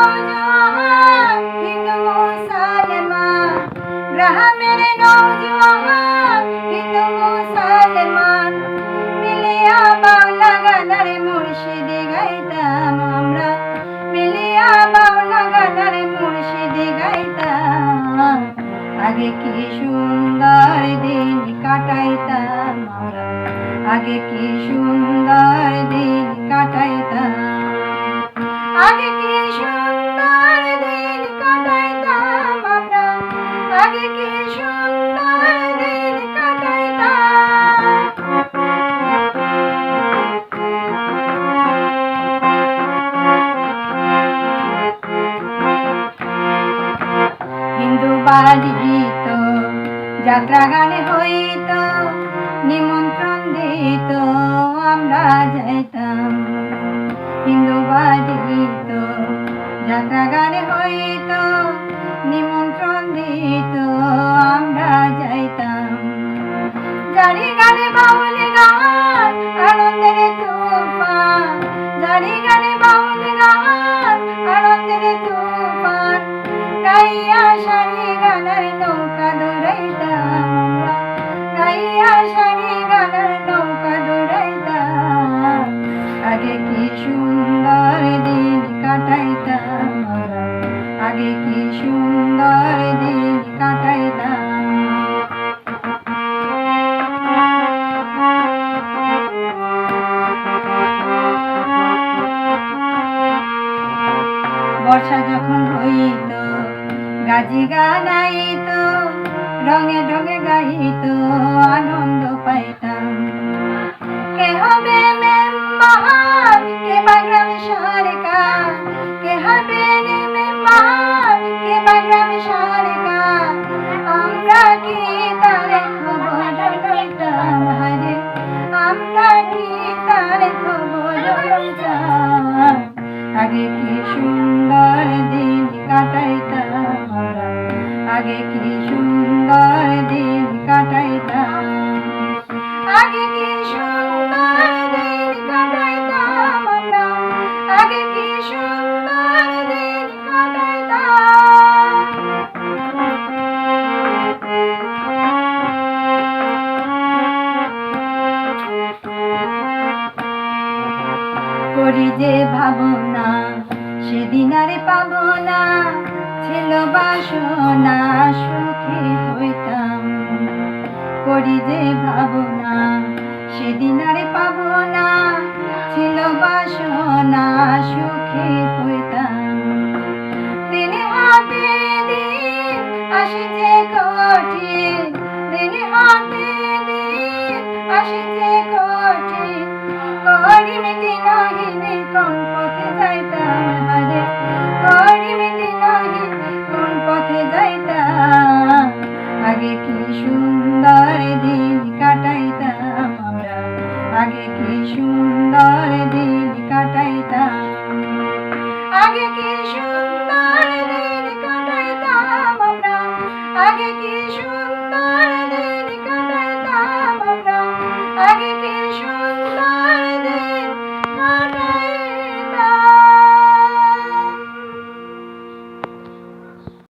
নৌজওয়ান হিন্দু মুসলমান গ্রামের নৌজওয়ান হিন্দু মুসলমান মিলিয়া বাংলা গানার মুর্শিদি গাইতাম আগে কি সুন্দর দিন কাটাইতাম আগে কি বাড়ি দিত যাত্রা গানে হইত নিমন্ত্রণ দিত আমরা যাইতাম। জারি গানে বাউল গান, আনন্দের তুফান। গাইয়া সারি গানের নৌকা দৌড়াইতাম গাইয়া সারি গানের নৌকা দৌড়াইতাম। আগে কি সুন্দর দিন কাটাইতাম আগে কি সুন্দর দিন গাজি গানাইত রঙে ঢঙে গাইত আনন্দ পাইতাম। যে ভাবনা, সেদিন আর পাব না। ছিল বাসনা, সুখী হইতাম। করি যে ভাবনা, সেদিন আর পাবো না। ছিল বাসনা